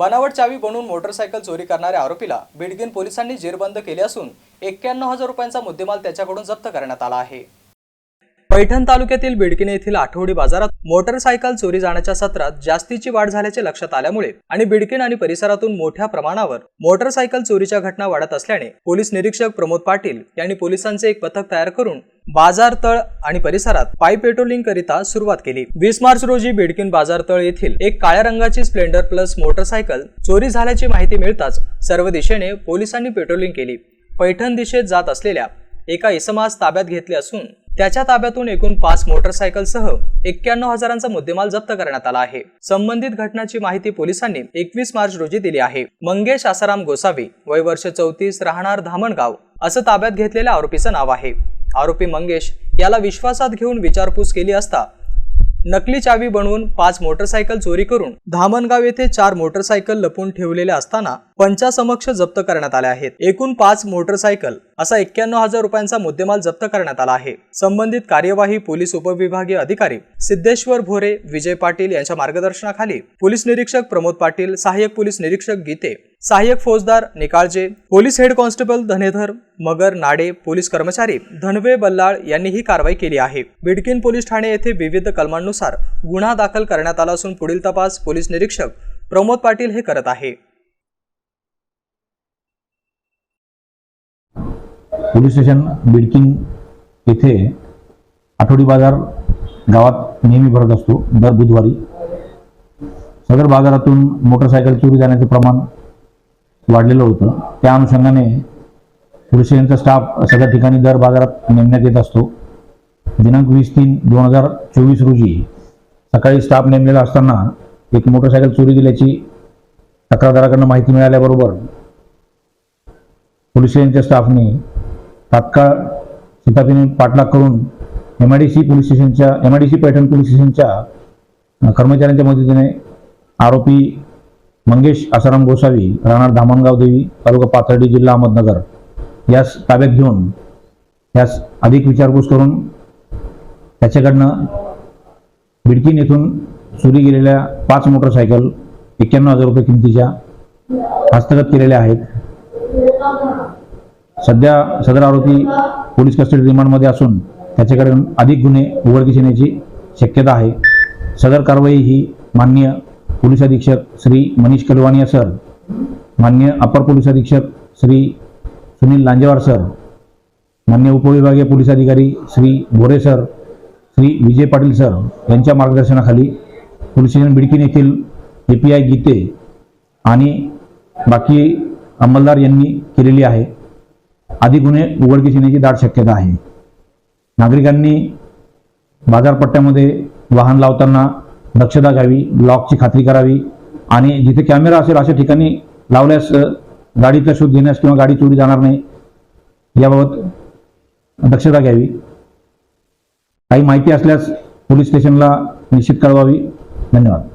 बनावट चावी बनवून मोटरसायकल चोरी करणाऱ्या आरोपीला बिडगिन पोलिसांनी जेरबंद केले असून एक्क्याण्णव हजार रुपयांचा मुद्देमाल त्याच्याकडून जप्त करण्यात आला आहे. पैठण तालुक्यातील बिडकिने येथील आठवडी बाजारात मोटरसायकल चोरी जाण्याच्या सत्रात जास्तीची वाढ झाल्याचे लक्षात आल्यामुळे आणि बिडकिन आणि परिसरातून मोठ्या प्रमाणावर मोटरसायकल चोरीच्या घटना वाढत असल्याने पोलीस निरीक्षक प्रमोद पाटील यांनी पोलिसांचे एक पथक तयार करून बाजार तळ आणि परिसरात पाय पेट्रोलिंग करिता सुरुवात केली. वीस मार्च रोजी बिडकीन बाजार तळ येथील एक काळ्या रंगाची स्प्लेंडर प्लस मोटरसायकल चोरी झाल्याची माहिती मिळताच सर्व दिशेने पोलिसांनी पेट्रोलिंग केली. पैठण दिशेत जात असलेल्या एका इसमास ताब्यात घेतले असून त्याच्या ताब्यातून एकूण पाच मोटरसायकलसह एक्क्याण्णव हजारांचा मुद्देमाल जप्त करण्यात आला आहे. संबंधित घटनाची माहिती पोलिसांनी एकवीस मार्च रोजी दिली आहे. मंगेश आसाराम गोसावी वय वर्ष चौतीस राहणार धामणगाव असं ताब्यात घेतलेल्या आरोपीचं नाव आहे. आरोपी मंगेश याला विश्वासात घेऊन विचारपूस केली असता नकली चावी बनवून पाच मोटरसायकल चोरी करून धामणगाव येथे चार मोटरसायकल लपून ठेवलेल्या असताना पंचासमक्ष जप्त करण्यात आल्या आहेत. एकूण पाच मोटरसायकल असा एक्क्याण्णव हजार रुपयांचा मुद्देमाल जप्त करण्यात आला आहे. संबंधित कार्यवाही पोलीस उपविभागीय अधिकारी सिद्धेश्वर भोरे विजय पाटील यांच्या मार्गदर्शनाखाली पोलीस निरीक्षक प्रमोद पाटील सहाय्यक पोलीस निरीक्षक गीते सहाय्यक फौजदार Nikalje police head constable Dhanedhar Magar Nade police कर्मचारी धनवे बल्लाळ यांनी ही कारवाई केली आहे. बिडकीन पोलीस ठाणे येथे विविध कलमांनुसार गुन्हा दाखल करण्यात आला असून पुढील तपास पोलीस निरीक्षक प्रमोद पाटील हे करत आहे. पोलीस स्टेशन बिडकिन येथे आठवडी बाजार गावात नेहमी भरत असतो. दर बुधवारी सदर बाजारातून मोटरसायकल चोरी जाण्याचे प्रमाण वाढलेलं होतं. त्या अनुषंगाने पोलीस यांचा स्टाफ सगळ्या ठिकाणी दर बाजारात नेमण्यात येत असतो. दिनांक वीस तीन दोन हजार चोवीस रोजी सकाळी स्टाफ नेमलेला असताना एक मोटरसायकल चोरी गेल्याची तक्रारदाराकडनं माहिती मिळाल्याबरोबर पोलीस स्टेशनच्या स्टाफने तात्काळ शिताफीने पाठलाग करून M I D C police स्टेशनच्या M I D C Paithan police स्टेशनच्या कर्मचाऱ्यांच्या मदतीने आरोपी मंगेश आसाराम गोसावी राहणार धामणगाव देवी तालुका पाथर्डी जिल्हा अहमदनगर. यास ताब्यात घेऊन यास अधिक विचारपूस करून त्याच्याकडनं बिडकीन येथून चोरी गेलेल्या पाच मोटरसायकल एक्क्याण्णव हजार रुपये किमतीच्या हस्तगत केलेल्या आहेत. सध्या सदर आरोपी पोलीस कस्टडी रिमांडमध्ये असून त्याच्याकडून अधिक गुन्हे उघडकीस येण्याची शक्यता आहे. सदर कारवाई ही मान्य पोलीस अधीक्षक श्री मनीष कलवानिया सर मान्य अपर पोलीस अधीक्षक श्री सुनील लांजेवार सर मान्य उपविभागीय पोलीस अधिकारी श्री भोरे सर श्री विजय पाटील सर यांच्या मार्गदर्शनाखाली पोलीस स्टेशन बिडकीन येथील ए पी आय गीते आणि बाकी अंमलदार यांनी केलेली आहे. आधी गुन्हे उघडकीस येण्याची दाट शक्यता आहे. नागरिकांनी बाजारपट्ट्यामध्ये वाहन लावताना दक्षता घ्यावी लॉकची खात्री करावी आणि जिथे कॅमेरा असेल अशा ठिकाणी लावल्यास गाडीचा शोध घेण्यास किंवा गाडी चोरी जाणार नाही याबाबत दक्षता घ्यावी. काही माहिती असल्यास पोलीस स्टेशनला निश्चित कळवावी. धन्यवाद.